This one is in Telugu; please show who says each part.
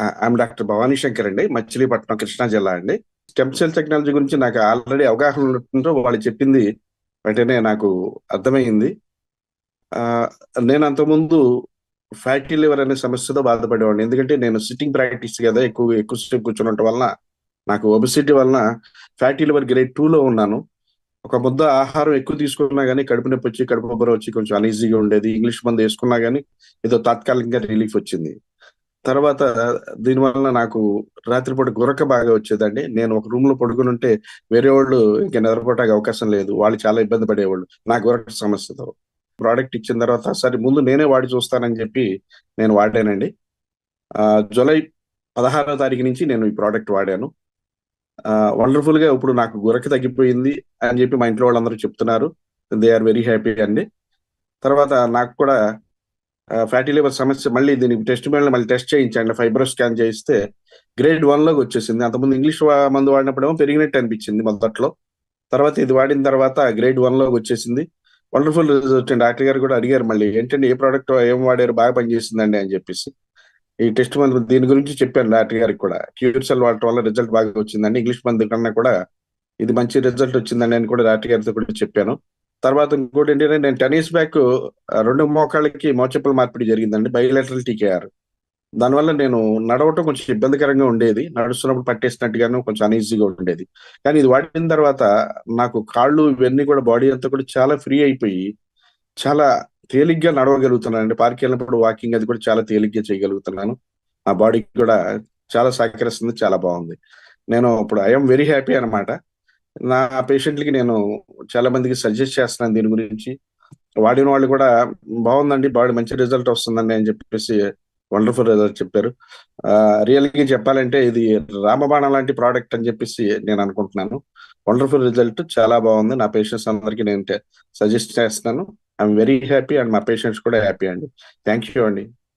Speaker 1: ఐఎమ్ డాక్టర్ భవానీ శంకర్ అండి మచిలీపట్నం కృష్ణా జిల్లా అండి. స్టెమ్ సెల్ టెక్నాలజీ గురించి నాకు ఆల్రెడీ అవగాహన ఉండటంతో వాళ్ళు చెప్పింది వెంటనే నాకు అర్థమైంది. ఆ, నేను అంతకుముందు ఫ్యాటీ లివర్ అనే సమస్యతో బాధపడేవాడిని. ఎందుకంటే నేను సిట్టింగ్ ప్రాక్టీస్ కదా ఎక్కువ ఎక్కువసేపు కూర్చున్నట్టు వలన నాకు ఒబిసిటీ వలన ఫ్యాటీ లివర్ గ్రేడ్ టూలో ఉన్నాను. ఒక ముద్ద ఆహారం ఎక్కువ తీసుకున్నా కానీ కడుపు నొప్పి వచ్చి కడుపు బొబ్బర వచ్చి కొంచెం అనీజీగా ఉండేది. ఇంగ్లీష్ మందు వేసుకున్నా కానీ ఏదో తాత్కాలికంగా రిలీఫ్ వచ్చింది. తర్వాత దీనివల్ల నాకు రాత్రిపూట గురక బాగా వచ్చేదండి. నేను ఒక రూమ్లో పడుకుని ఉంటే వేరే వాళ్ళు ఇంకా నిద్రపోవడానికి అవకాశం లేదు. వాళ్ళు చాలా ఇబ్బంది పడేవాళ్ళు. నా గురక సమస్యతో. ప్రోడక్ట్ ఇచ్చిన తర్వాత సరే ముందు నేనే వాడి చూస్తానని చెప్పి నేను వాడానండి. జూలై పదహారో తారీఖు నుంచి నేను ఈ ప్రోడక్ట్ వాడాను. వండర్ఫుల్గా ఇప్పుడు నాకు గురక తగ్గిపోయింది అని చెప్పి మా ఇంట్లో వాళ్ళందరూ చెప్తున్నారు. దే ఆర్ వెరీ హ్యాపీ అండి. తర్వాత నాకు కూడా ఫ్యాటీ లివర్ సమస్య మళ్ళీ దీనికి టెస్ట్ మీద మళ్ళీ టెస్ట్ చేయించండి. ఫైబ్రో స్కాన్ చేయిస్తే గ్రేడ్ వన్లోకి వచ్చేసింది. అంతకుముందు ఇంగ్లీష్ మందు వాడినప్పుడేమో పెరిగినట్టు అనిపించింది మొదట్లో. తర్వాత ఇది వాడిన తర్వాత గ్రేడ్ వన్లోకి వచ్చేసింది. వండర్ఫుల్ రిజల్ట్ అండి. డాక్టర్ గారు కూడా అడిగారు మళ్ళీ ఏంటంటే ఏ ప్రోడక్ట్ ఏం వాడారు బాగా పనిచేసిందండి? అని చెప్పేసి. ఈ టెస్ట్ మందు దీని గురించి చెప్పాను డాక్టర్ గారికి కూడా. క్యూర్ సెల్ వాడటం వల్ల రిజల్ట్ బాగా వచ్చిందండి. ఇంగ్లీష్ మందు కన్నా కూడా ఇది మంచి రిజల్ట్ వచ్చిందండి అని కూడా డాక్టర్ గారితో కూడా చెప్పాను. తర్వాత ఇంకోటి ఏంటంటే నేను టెన్ ఇయర్స్ బ్యాక్ రెండు మోకాళ్ళకి మోచెప్పుల మార్పిడి జరిగిందండి బయోలెటరల్ టీకేఆర్. దానివల్ల నేను నడవటం కొంచెం ఇబ్బందికరంగా ఉండేది. నడుస్తున్నప్పుడు పట్టేసినట్టుగాను కొంచెం అనీజీగా ఉండేది. కానీ ఇది వాడిన తర్వాత నాకు కాళ్ళు ఇవన్నీ కూడా బాడీ అంతా కూడా చాలా ఫ్రీ అయిపోయి చాలా తేలిగ్గా నడవగలుగుతున్నాను పార్క్ వెళ్ళినప్పుడు వాకింగ్ అది కూడా చాలా తేలిగ్గా చేయగలుగుతున్నాను. నా బాడీకి కూడా చాలా సహకరిస్తుంది చాలా బాగుంది. నేను ఇప్పుడు ఐఎమ్ వెరీ హ్యాపీ అన్నమాట. నా పేషెంట్లకి నేను చాలా మందికి సజెస్ట్ చేస్తున్నాను దీని గురించి. వాడిన వాళ్ళు కూడా బాగుందండి బాడీ మంచి రిజల్ట్ వస్తుందండి అని చెప్పేసి వండర్ఫుల్ రిజల్ట్ చెప్పారు. రియల్గా చెప్పాలంటే ఇది రామబాణం లాంటి ప్రోడక్ట్ అని చెప్పేసి నేను అనుకుంటున్నాను. వండర్ఫుల్ రిజల్ట్ చాలా బాగుంది. నా పేషెంట్స్ అందరికీ నేను సజెస్ట్ చేస్తున్నాను. ఐఎమ్ వెరీ హ్యాపీ అండ్ మా పేషెంట్స్ కూడా హ్యాపీ అండి. థ్యాంక్ యూ అండి.